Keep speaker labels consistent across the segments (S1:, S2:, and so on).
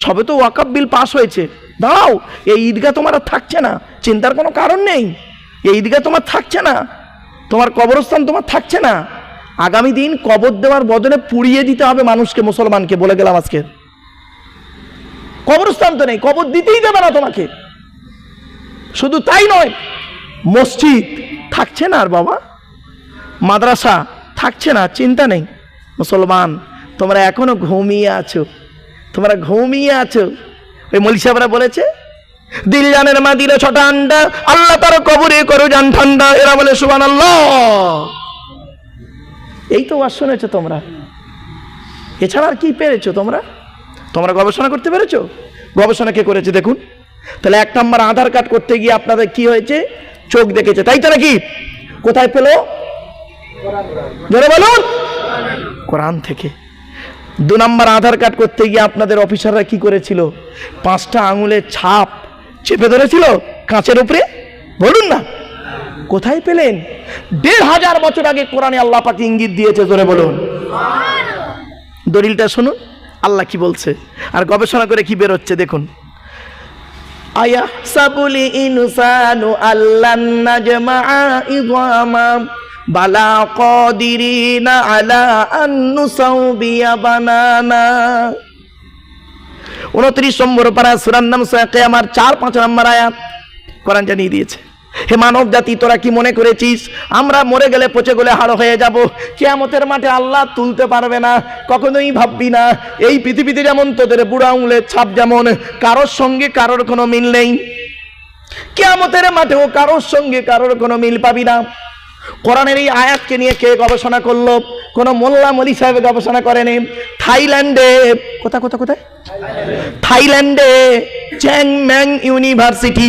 S1: সবে তো ওয়াকাব bill pass হয়েছে। দাঁড়াও, এই ঈদগাহ তোমার আর থাকছে না। চিন্তার কোনো কারণ নেই। এই ঈদগাহ তোমার থাকছে না। তোমার কবরস্থান তোমার থাকছে না। আগামী দিন কবর দেওয়ার বদলে পুড়িয়ে দিতে হবে মানুষকে, মুসলমানকে, বলে গেলাম আজকে। কবরস্থান তো নেই, কবর দিতেই দেবে না তোমাকে। শুধু তাই নয়, মসজিদ থাকছে না আর বাবা। মাদ্রাসা থাকছে না, চিন্তা নেই। মুসলমান, তোমরা এখনও ঘুমিয়ে আছো। তোমরা ঘুমিয়ে আছো। ওই মলি সাহেবরা বলেছে, দিল জানের মা দিলে ছটা আন্ডা, আল্লাহ তার কবরে করো জান ঠান্ডা। এরা বলে সুবান আল্লাহ এই তো ওয়াজ শুনেছো তোমরা। এছাড়া আর কি পেরেছ তোমরা? তোমরা গবেষণা করতে পেরেছ? গবেষণা কে করেছে দেখুন। তাহলে এক নম্বর আধার কার্ড করতে গিয়ে আপনাদের কি হয়েছে? চোখ দেখেছে। তাই তো নাকি? কোথায় পেল? বলুন। কোরআন থেকে। দু নম্বর আধার কার্ড করতে গিয়ে আপনাদের অফিসাররা কি করেছিল? পাঁচটা আঙুলের ছাপ চেপে ধরেছিল কাঁচের উপরে? বলুন না। কোথায় পেলেন? দেড় হাজার বছর আগে কোরআনে আল্লাহ পাকে ইঙ্গিত দিয়েছে, জোরে বলুন। দলিলটা শুনুন, আল্লাহ কি বলছে? আর গবেষণা করে কি বেরোচ্ছে দেখুন। আয়া সাবুলি ইনসানু আল্লান নাজমা ইদামা বালা কদিরিনা আলা আন নুসাউবিয়া বানানা। উনত্রিশ নম্বর পারা সুরার নাম সয়াকে আমার চার, পাঁচ নম্বর আয়াত। কোরআন জানিয়ে দিয়েছে, হে মানব জাতি, তোরা কি মনে করেছিস? আমরা মরে গেলে পচে গেলে হাড় হয়ে যাব। কেয়ামতের মাঠে আল্লাহ তুলতে পারবে না। কখনোই ভাববি না, এই পৃথিবীতে যেমন তোদের বুড়া আঙুলের ছাপ যেমন, কারোর সঙ্গে কারোর কোনো মিল নেই। কেয়ামতের মাঠেও কারোর সঙ্গে কারোর কোনো মিল পাবি না। কোরআনের এই আয়াতকে নিয়ে কে গবেষণা করল? কোনো মোল্লা মলি সাহেব গবেষণা করেনি? থাইল্যান্ডে কোথা কোথা কোথায়? থাইল্যান্ডে চ্যাং ম্যাং ইউনিভার্সিটি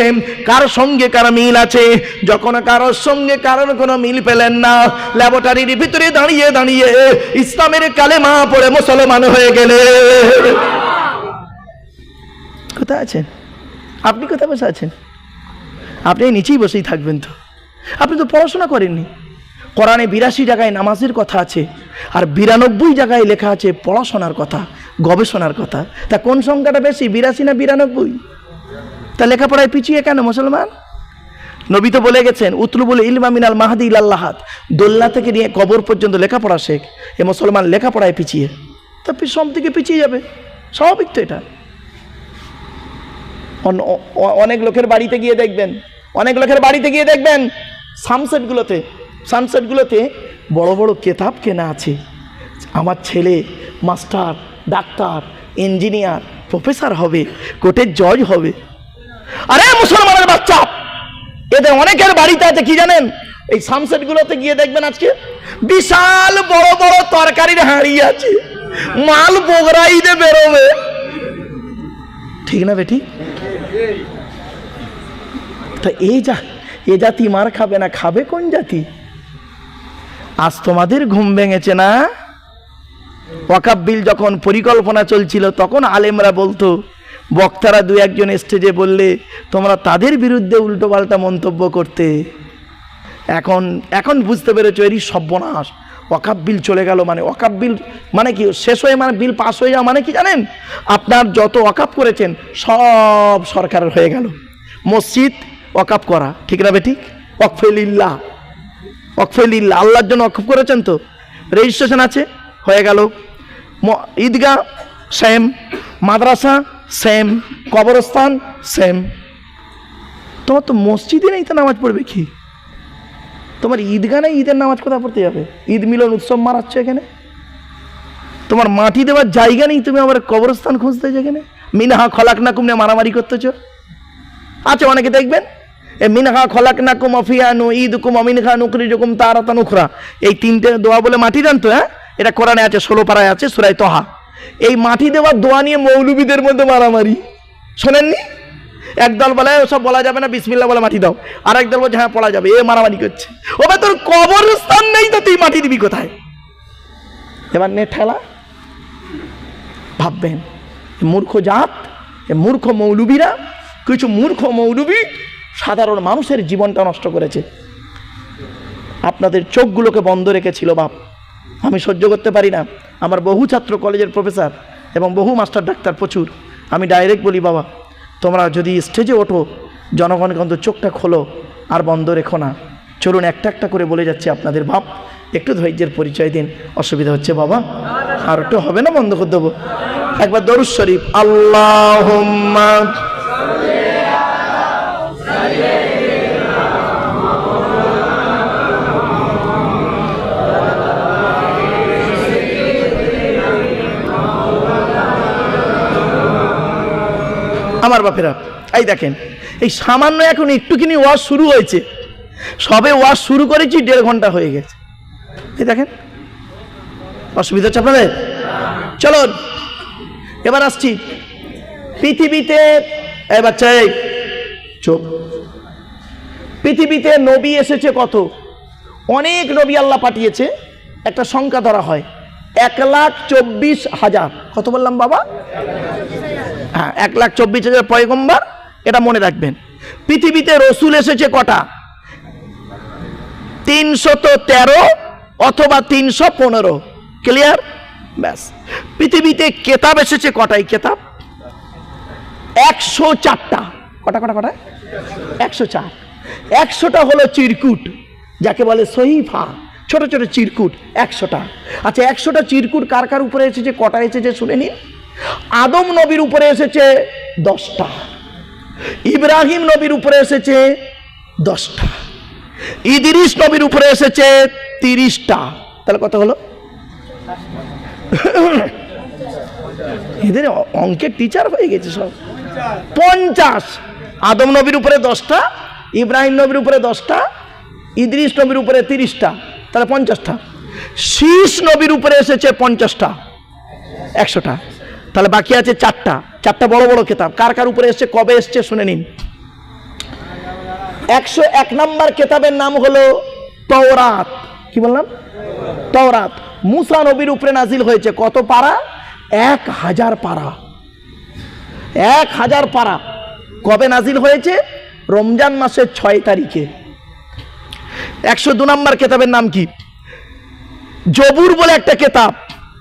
S1: দেখছেন কার সঙ্গে কার মিল আছে? যখন কারোর সঙ্গে কারোর কোনো মিল পেলেন না, ল্যাবরেটরির ভিতরে দাঁড়িয়ে দাঁড়িয়ে ইসলামের কালেমা পড়ে মুসলমান হয়ে গেলে। কোথায় আছেন? আপনি কোথায় বসে আছেন? আপনি নিচেই বসেই থাকবেন তো। আপনি তো পড়াশোনা করেননি। কোরআনে বিরাশি জায়গায় নামাজের কথা আছে, আর বিরানব্বই জায়গায় লেখা আছে পড়াশোনার কথা, গবেষণার কথা। তা কোন সংখ্যাটা বেশি, বিরাশি না বিরানব্বই? তা লেখাপড়ায় পিছিয়ে কেন মুসলমান? নবী তো বলে গেছেন, উতলুবুল ইলমা মিনাল মাহাদি ইলাল্লাহাত দোল্লা থেকে নিয়ে কবর পর্যন্ত লেখাপড়া শেখ। এ মুসলমান লেখাপড়ায় পিছিয়ে। তা সব থেকে পিছিয়ে যাবে। স্বাভাবিক তো এটা। অনেক লোকের বাড়িতে গিয়ে দেখবেন, অনেক লোকের বাড়িতে গিয়ে দেখবেন সানসেটগুলোতে সানসেটগুলোতে বড় বড় কেতাব কেনা আছে। আমার ছেলে মাস্টার ডাক্তার ইঞ্জিনিয়ার প্রফেসর হবে, কোর্টের জজ হবে। আরে, মুসলমানের বাচ্চা। এদের অনেকের বাড়িতে আছে, কি জানেন? এই সানসেটগুলোতে গিয়ে দেখবেন আজকে বিশাল বড় বড় তরকারির হাঁড়ি আছে। মাল বগরাই দিয়ে বেরোবে। ঠিক না বেটি তা এই যা, এ জাতি মার খাবে না, খাবে কোন জাতি? আজ তোমাদের ঘুম ভেঙেছে না? ওয়াকাব বিল যখন পরিকল্পনা চলছিল, তখন আলেমরা বলতো বক্তারা দু একজন স্টেজে বললে, তোমরা তাদের বিরুদ্ধে উল্টোপাল্টা মন্তব্য করতে। এখন এখন বুঝতে পেরেছ এরই সর্বনাশ। ওয়াকাব বিল চলে গেল মানে ওয়াকাব বিল মানে কি? শেষ হয়ে মানে বিল পাস হয়ে যাওয়া মানে কি জানেন? আপনার যত ওয়াকাব করেছেন, সব সরকারের হয়ে গেল। মসজিদ ওয়াকাব করা, ঠিক না বেঠিক? ওয়াকফেলিল্লাহ। ওয়াকফেলিল্লাহ, আল্লাহর জন্য ওয়াকফ করেছেন তো? রেজিস্ট্রেশন আছে, হয়ে গেল। ঈদগাহ, সেম। মাদ্রাসা সেম কবরস্থান সেম তোমার তো মসজিদে নেই তো নামাজ পড়বে কি? তোমার ঈদগাহ নেই ঈদের নামাজ কোথায় পড়তে যাবে? ঈদ মিলন উৎসব মারাচ্ছ এখানে? তোমার মাটি দেওয়ার জায়গা নেই, তুমি আবার কবরস্থান খুঁজতে যেখানে মিনহা খলাক না কুমনে মারামারি করতেছ? আছে অনেকে দেখবেন, এ মিনহা খলাক না কুম অফিয়ানু ঈদ কুম অমিনহা নুকরি যকুম তারাতা নুখরা এই তিনটে দোয়া বলে মাটি জানতো হ্যাঁ? এটা কোরআনে আছে, ষোলো পাড়ায় আছে সুরাই তহা। এই মাটি দেওয়ার দোয়া নিয়ে মৌলবীদের মধ্যে মারামারি। শোনেননি? একদল বলে ওসব বলা যাবে না বিসমিল্লা বলে মাটি দাও। আর একদল বলছে হ্যাঁ পড়া যাবে। এ মারামারি করছে। ওবে, তোর কবরস্থান নেই তো, তুই মাটি দিবি কোথায়? এবার নে ঠেলা। ভাববেন মূর্খ জাত মূর্খ মৌলবীরা, কিছু মূর্খ মৌলবী সাধারণ মানুষের জীবনটা নষ্ট করেছে। আপনাদের চোখগুলোকে বন্ধ রেখেছিল বাপ। আমি সহ্য করতে পারি না। আমার বহু ছাত্র কলেজের প্রফেসর এবং বহু মাস্টার ডাক্তার প্রচুর। আমি ডাইরেক্ট বলি, বাবা, তোমরা যদি স্টেজে ওঠো জনগণকে অন্তত চোখটা খোলো আর বন্ধ রেখো না। চলুন একটা একটা করে বলে যাচ্ছি আপনাদের বাপ একটু ধৈর্যের পরিচয় দিন, অসুবিধা হচ্ছে, বাবা। আর একটু হবে না বন্ধ করে দেবো। একবার দরুদ শরীফ আল্লাহ আমার বাপেরা। এই দেখেন, এই সামান্য এখন একটুখানি ওয়াজ শুরু হয়েছে। সবে ওয়াজ শুরু করেছি, দেড় ঘণ্টা হয়ে গেছে। এই দেখেন, অসুবিধা হচ্ছে আপনাদের? চলো এবার আসছি। পৃথিবীতে, এই বাচ্চা, এই চোখ পৃথিবীতে নবী এসেছে কত? অনেক নবী আল্লাহ পাঠিয়েছে, একটা সংখ্যা ধরা হয়, এক লাখ চব্বিশ হাজার। কত বললাম বাবা? হ্যাঁ এক লাখ চব্বিশ হাজার পয়গম্বর, এটা মনে রাখবেন। পৃথিবীতে রসুল এসেছে কটা? তিনশত তেরো অথবা তিনশো পনেরো। ক্লিয়ার ব্যাস। পৃথিবীতে কেতাব এসেছে কটাই কেতাব? একশো চারটা। কটা কটা কটা? একশো চার। একশোটা হলো চিরকুট, যাকে বলে সহিফা। ছোট ছোট চিরকুট, একশোটা। আচ্ছা একশোটা চিরকুট কার কার উপরে এসেছে? কটা এসেছে? শুনে নিন। আদম নবীর উপরে এসেছে দশটা। ইব্রাহিম নবীর উপরে এসেছে দশটা। ইদিরিশ নবীর উপরে এসেছে তিরিশটা। তাহলে কত হলো? এদের অঙ্কের টিচার হয়ে গেছে সব। পঞ্চাশ। আদম নবীর উপরে দশটা, ইব্রাহিম নবীর উপরে দশটা, ইদ্রিস নবীর উপরে তিরিশটা। তাহলে পঞ্চাশটা। শীষ নবীর উপরে এসেছে পঞ্চাশটা। একশোটা। তাহলে বাকি আছে চারটা। চারটা বড় বড় কেতাব। কার কার উপরে এসছে, কবে এসছে শুনে নিন। একশো এক নম্বর কেতাবের নাম হলো তওরাত। কি বললাম? তওরাত। মুসা নবীর উপরে নাজিল হয়েছে কত পারা? এক হাজার পারা। এক হাজার পারা। কবে নাজিল হয়েছে? রমজান মাসের ছয় তারিখে। একশো দু নম্বর কেতাবের নাম কি? জবুর বলে একটা কেতাব।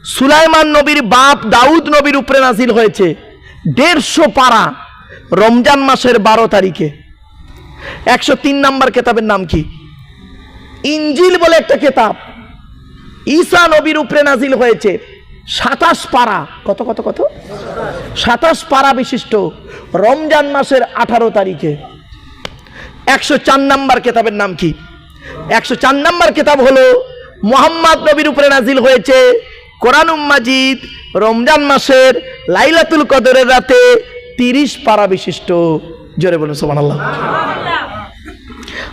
S1: সুলাইমান নবীর বাপ দাউদ নবীর উপরে নাজিল হয়েছে দেড়শো পারা রমজান মাসের বারো তারিখে। একশো তিন নম্বর কেতাবের নাম কি? ইঞ্জিল বলে একটা কেতাব। ঈসা নবীর উপরে নাজিল হয়েছে সাতাশ পারা। কত কত কত? সাতাশ পারা বিশিষ্ট রমজান মাসের আঠারো তারিখে। একশো চার নম্বর কেতাবের নাম কি? একশো চার নম্বর কেতাব হলো মোহাম্মদ নবীর উপরে নাজিল হয়েছে কোরআনুম মাজিদ রমজান মাসের লাইলাতুল কদরের রাতে তিরিশ পারা বিশিষ্ট। জোরে বলুন সোমান আল্লাহ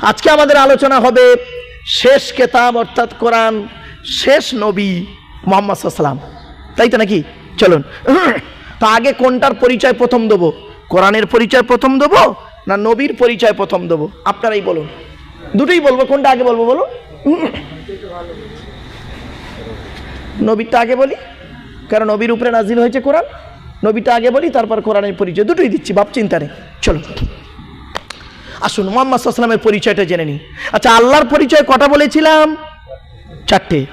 S1: আজকে আমাদের আলোচনা হবে শেষ কেতাব, অর্থাৎ কোরআন শেষ নবী মোহাম্মদ সাল্লাম তাই তো নাকি? চলুন। তো আগে কোনটার পরিচয় প্রথম দেবো? কোরআনের পরিচয় প্রথম দেবো না নবীর পরিচয় প্রথম দেবো? আপনারাই বলুন। দুটোই বলব, কোনটা আগে বলব বলুন? নবীরটা আগে বলি? কারণ নবীর উপরে নাজিল হয়েছে কোরআন? নবীটা আগে বলি, তারপর কোরআনের পরিচয়, দুটোই দিচ্ছি, বাপ চিন্তা নেই। চলো। আসুন, মোহাম্মদ সাল্লামের পরিচয়টা জেনে নিই। আচ্ছা আল্লাহর পরিচয় কটা বলেছিলাম? চারটে।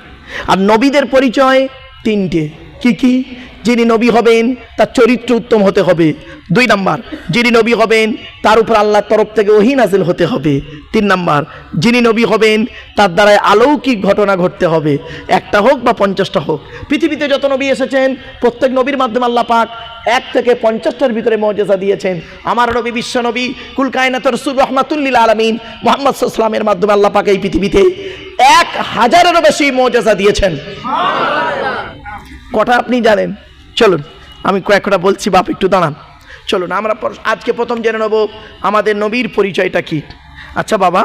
S1: আর নবীদের পরিচয় তিনটে। কি কি? যিনি নবী হবেন, তার চরিত্র উত্তম হতে হবে। দুই নাম্বার, যিনি নবী হবেন, তার উপর আল্লাহর তরফ থেকে ওহি নাজিল হতে হবে। তিন নাম্বার, যিনি নবী হবেন, তার দ্বারায় অলৌকিক ঘটনা ঘটতে হবে। একটা হোক বা পঞ্চাশটা হোক, পৃথিবীতে যত নবী এসেছেন, প্রত্যেক নবীর মাধ্যমে আল্লাহ পাক এক থেকে পঞ্চাশটার ভিতরে মর্যাদা দিয়েছেন। আমার নবী বিশ্ব নবী, কুল কায়নাত রসুল রহমাতুল্লিল আলমিন, মোহাম্মদ সাল্লামের মাধ্যমে আল্লাহ পাক এই পৃথিবীতে এক হাজারেরও বেশি মর্যাদা দিয়েছেন। কটা আপনি জানেন? চলুন, আমি কয়েকটা বলছি, বাপ একটু দাঁড়ান। চলুন, আমরা আজকে প্রথম জেনে নেব আমাদের নবীর পরিচয়টা কি। আচ্ছা বাবা।